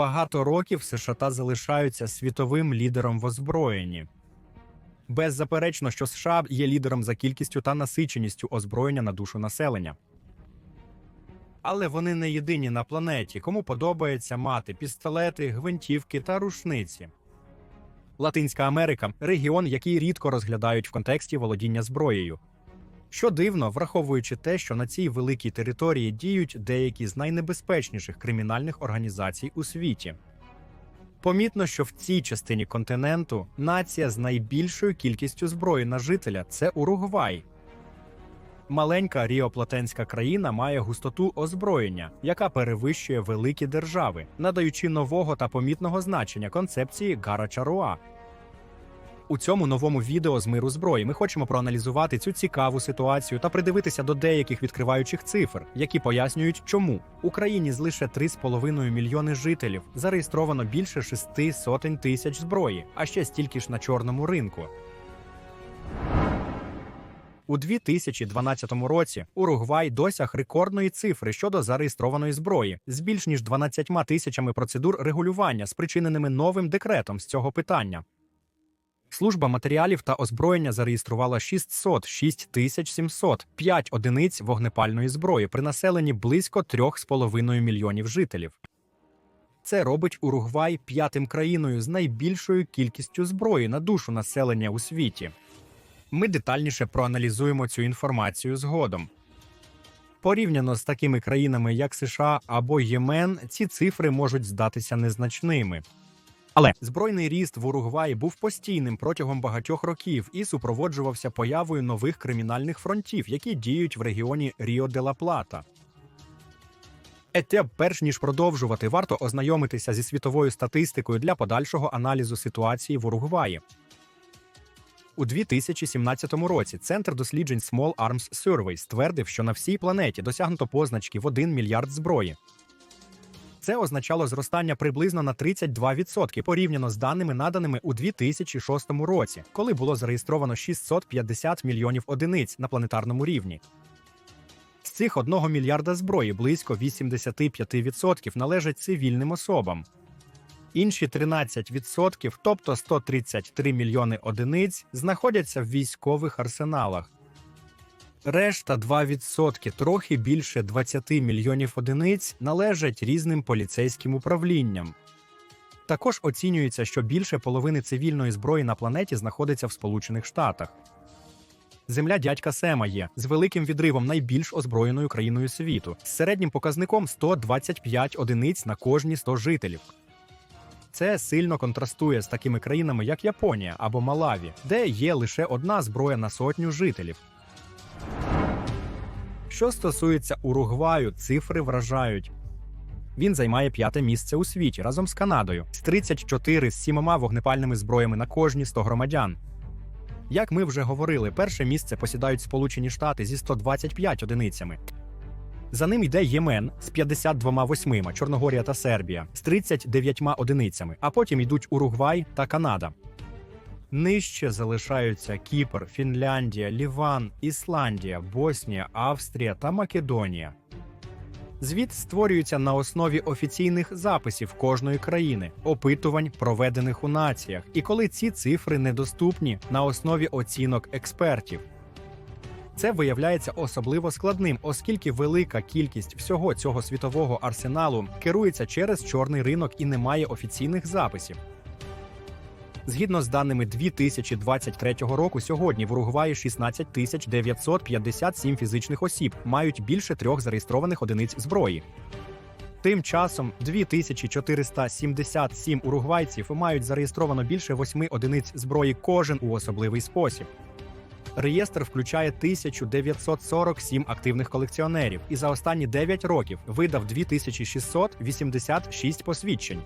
багато років США залишаються світовим лідером в озброєнні. Беззаперечно, що США є лідером за кількістю та насиченістю озброєння на душу населення. Але вони не єдині на планеті, кому подобається мати пістолети, гвинтівки та рушниці. Латинська Америка регіон, який рідко розглядають в контексті володіння зброєю. Що дивно, враховуючи те, що на цій великій території діють деякі з найнебезпечніших кримінальних організацій у світі. Помітно, що в цій частині континенту нація з найбільшою кількістю зброї на жителя це Уругвай. Маленька ріоплатенська країна має густоту озброєння, яка перевищує великі держави, надаючи нового та помітного значення концепції Гарачаруа. У цьому новому відео з миру зброї ми хочемо проаналізувати цю цікаву ситуацію та придивитися до деяких відкриваючих цифр, які пояснюють, чому Україні з лише 3,5 мільйони жителів зареєстровано більше шести сотень тисяч зброї, а ще стільки ж на чорному ринку. У 2012 році Уругвай досяг рекордної цифри щодо зареєстрованої зброї з більш ніж 12 тисячами процедур регулювання, спричиненими новим декретом з цього питання. Служба матеріалів та озброєння зареєструвала 606 тисяч 705 одиниць вогнепальної зброї при населенні близько 3,5 мільйонів жителів. Це робить Уругвай п'ятим країною з найбільшою кількістю зброї на душу населення у світі. Ми детальніше проаналізуємо цю інформацію згодом. Порівняно з такими країнами, як США або Ємен, ці цифри можуть здатися незначними. Але збройний ріст в Уругваї був постійним протягом багатьох років і супроводжувався появою нових кримінальних фронтів, які діють в регіоні Ріо де ла Плата. Ете, перш ніж продовжувати, варто ознайомитися зі світовою статистикою для подальшого аналізу ситуації в Уругваї. У 2017 році Центр досліджень Small Arms Survey ствердив, що на всій планеті досягнуто позначки в 1 мільярд зброї. Це означало зростання приблизно на 32% порівняно з даними, наданими у 2006 році, коли було зареєстровано 650 мільйонів одиниць на планетарному рівні. З цих 1 мільярда зброї близько 85% належать цивільним особам. Інші 13%, тобто 133 мільйони одиниць, знаходяться в військових арсеналах. Решта 2%, трохи більше 20 мільйонів одиниць, належать різним поліцейським управлінням. Також оцінюється, що більше половини цивільної зброї на планеті знаходиться в Сполучених Штатах. Земля дядька Сема є з великим відривом найбільш озброєною країною світу, з середнім показником 125 одиниць на кожні 100 жителів. Це сильно контрастує з такими країнами, як Японія або Малаві, де є лише одна зброя на сотню жителів. Що стосується Уругваю, цифри вражають. Він займає п'яте місце у світі разом з Канадою з 34 з сімома вогнепальними зброями на кожні 100 громадян. Як ми вже говорили, перше місце посідають Сполучені Штати зі 125 одиницями. За ним йде Ємен з 52 восьмима, Чорногорія та Сербія з 39 одиницями, а потім йдуть Уругвай та Канада. Нижче залишаються Кіпр, Фінляндія, Ліван, Ісландія, Боснія, Австрія та Македонія. Звіт створюється на основі офіційних записів кожної країни, опитувань, проведених у націях, і коли ці цифри недоступні на основі оцінок експертів. Це виявляється особливо складним, оскільки велика кількість всього цього світового арсеналу керується через чорний ринок і не має офіційних записів. Згідно з даними 2023 року, сьогодні в Уругваї 16 тисяч 957 фізичних осіб мають більше трьох зареєстрованих одиниць зброї. Тим часом 2477 уругвайців мають зареєстровано більше 8 одиниць зброї кожен у особливий спосіб. Реєстр включає 1947 активних колекціонерів і за останні 9 років видав 2686 посвідчень.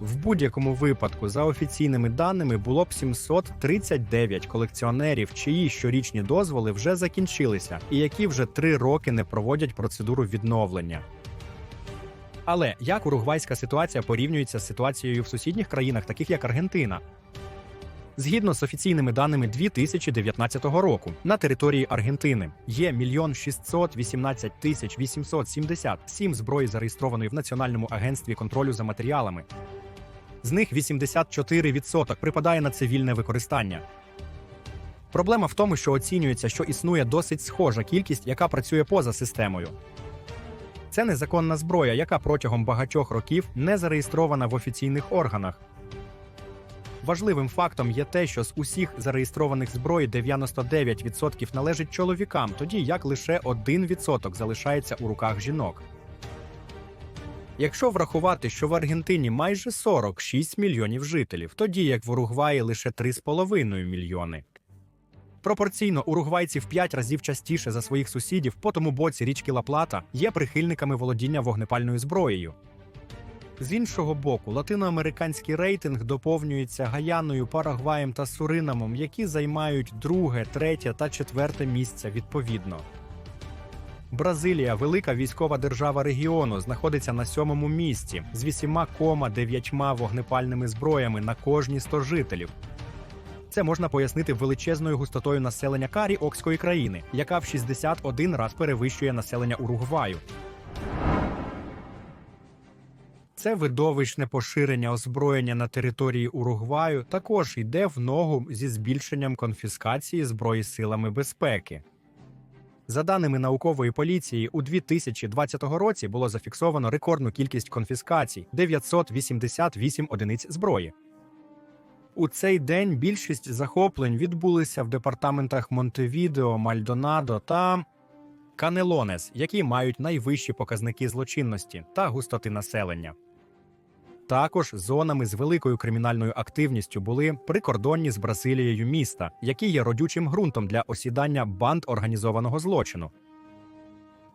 В будь-якому випадку, за офіційними даними, було б 739 колекціонерів, чиї щорічні дозволи вже закінчилися, і які вже три роки не проводять процедуру відновлення. Але як уругвайська ситуація порівнюється з ситуацією в сусідніх країнах, таких як Аргентина? Згідно з офіційними даними 2019 року, на території Аргентини є 1 618 тисяч 877 зброї зареєстрованої в Національному агентстві контролю за матеріалами. З них 84% припадає на цивільне використання. Проблема в тому, що оцінюється, що існує досить схожа кількість, яка працює поза системою. Це незаконна зброя, яка протягом багатьох років не зареєстрована в офіційних органах. Важливим фактом є те, що з усіх зареєстрованих зброї 99% належить чоловікам, тоді як лише 1% залишається у руках жінок. Якщо врахувати, що в Аргентині майже 46 мільйонів жителів, тоді як в Уругваї лише 3,5 мільйони. Пропорційно уругвайці в 5 разів частіше за своїх сусідів по тому боці річки Ла-Плата є прихильниками володіння вогнепальною зброєю. З іншого боку, латиноамериканський рейтинг доповнюється Гаяною, Парагваєм та Суринамом, які займають друге, третє та четверте місця відповідно. Бразилія, велика військова держава регіону, знаходиться на сьомому місці з 8,9 вогнепальними зброями на кожні 100 жителів. Це можна пояснити величезною густотою населення Карі-Окської країни, яка в 61 раз перевищує населення Уругваю. Це видовищне поширення озброєння на території Уругваю також йде в ногу зі збільшенням конфіскації зброї силами безпеки. За даними наукової поліції, у 2020 році було зафіксовано рекордну кількість конфіскацій 988 одиниць зброї. У цей день більшість захоплень відбулися в департаментах Монтевідео, Мальдонадо та Канелонес, які мають найвищі показники злочинності та густоти населення. Також зонами з великою кримінальною активністю були прикордонні з Бразилією міста, які є родючим ґрунтом для осідання банд організованого злочину.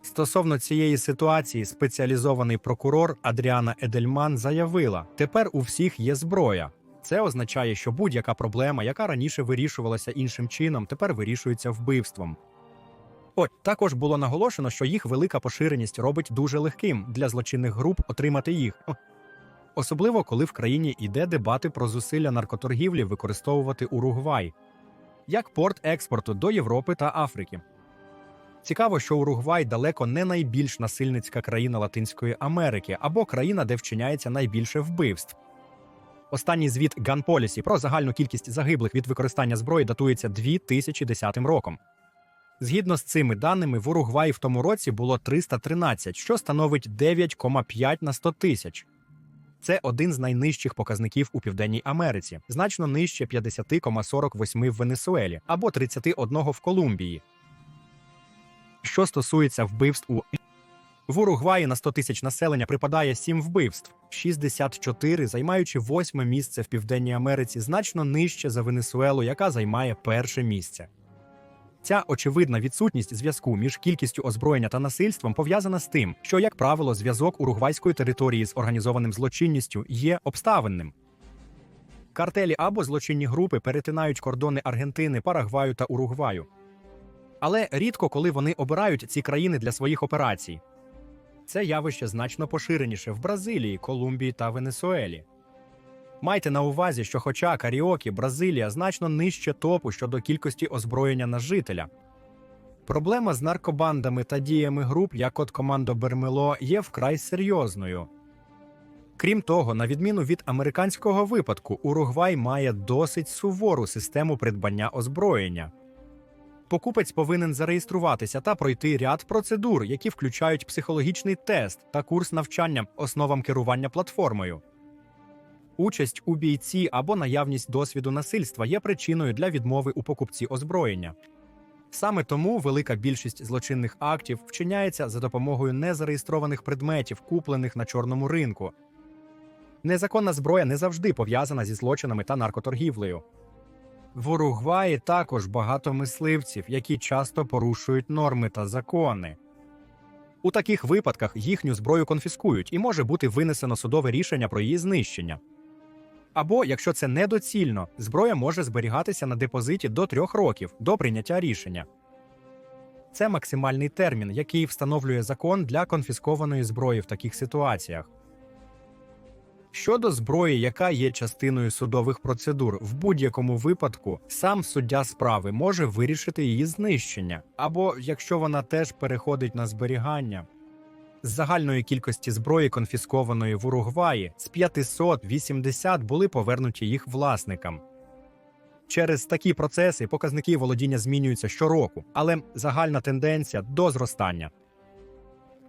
Стосовно цієї ситуації, спеціалізований прокурор Адріана Едельман заявила: тепер у всіх є зброя. Це означає, що будь-яка проблема, яка раніше вирішувалася іншим чином, тепер вирішується вбивством. От також було наголошено, що їх велика поширеність робить дуже легким для злочинних груп отримати їх. Особливо коли в країні йде дебати про зусилля наркоторгівлі використовувати Уругвай як порт експорту до Європи та Африки. Цікаво, що Уругвай далеко не найбільш насильницька країна Латинської Америки або країна, де вчиняється найбільше вбивств. Останній звіт Gun Policy про загальну кількість загиблих від використання зброї датується 2010 роком. Згідно з цими даними, в Уругваї в тому році було 313, що становить 9,5 на 100 тисяч. Це один з найнижчих показників у Південній Америці, значно нижче 50,48 в Венесуелі або 31 в Колумбії. Що стосується вбивств у в Уругваї на 100 тисяч населення припадає 7 вбивств, 64, займаючи восьме місце в Південній Америці, значно нижче за Венесуелу, яка займає перше місце. Ця очевидна відсутність зв'язку між кількістю озброєння та насильством пов'язана з тим, що, як правило, зв'язок уругвайської території з організованим злочинністю є обставинним. Картелі або злочинні групи перетинають кордони Аргентини, Парагваю та Уругваю. Але рідко коли вони обирають ці країни для своїх операцій. Це явище значно поширеніше в Бразилії, Колумбії та Венесуелі. Майте на увазі, що, хоча Каріокі, Бразилія значно нижче топу щодо кількості озброєння на жителя. Проблема з наркобандами та діями груп, як от командо Бермело, є вкрай серйозною. Крім того, на відміну від американського випадку, Уругвай має досить сувору систему придбання озброєння. Покупець повинен зареєструватися та пройти ряд процедур, які включають психологічний тест та курс навчання основам керування платформою. Участь у бійці або наявність досвіду насильства є причиною для відмови у покупці озброєння. Саме тому велика більшість злочинних актів вчиняється за допомогою незареєстрованих предметів, куплених на чорному ринку. Незаконна зброя не завжди пов'язана зі злочинами та наркоторгівлею. В Уругваї також багато мисливців, які часто порушують норми та закони. У таких випадках їхню зброю конфіскують і може бути винесено судове рішення про її знищення. Або, якщо це недоцільно, зброя може зберігатися на депозиті до трьох років до прийняття рішення. Це максимальний термін, який встановлює закон для конфіскованої зброї в таких ситуаціях. Щодо зброї, яка є частиною судових процедур, в будь-якому випадку сам суддя справи може вирішити її знищення, або якщо вона теж переходить на зберігання. З загальної кількості зброї, конфіскованої в Уругваї, з 580 були повернуті їх власникам. Через такі процеси показники володіння змінюються щороку, але загальна тенденція до зростання.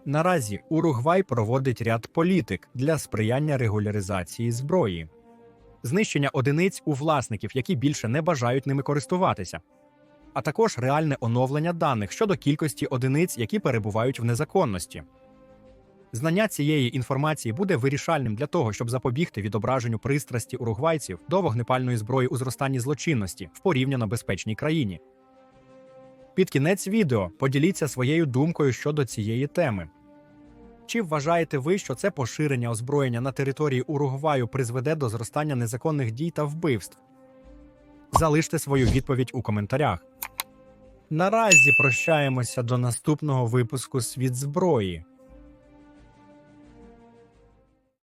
Наразі Уругвай проводить ряд політик для сприяння регуляризації зброї, знищення одиниць у власників, які більше не бажають ними користуватися, а також реальне оновлення даних щодо кількості одиниць, які перебувають в незаконності. Знання цієї інформації буде вирішальним для того, щоб запобігти відображенню пристрасті уругвайців до вогнепальної зброї у зростанні злочинності в порівняно безпечній країні. Під кінець відео поділіться своєю думкою щодо цієї теми. Чи вважаєте ви, що це поширення озброєння на території Уругваю призведе до зростання незаконних дій та вбивств? Залиште свою відповідь у коментарях. Наразі прощаємося до наступного випуску Світ зброї.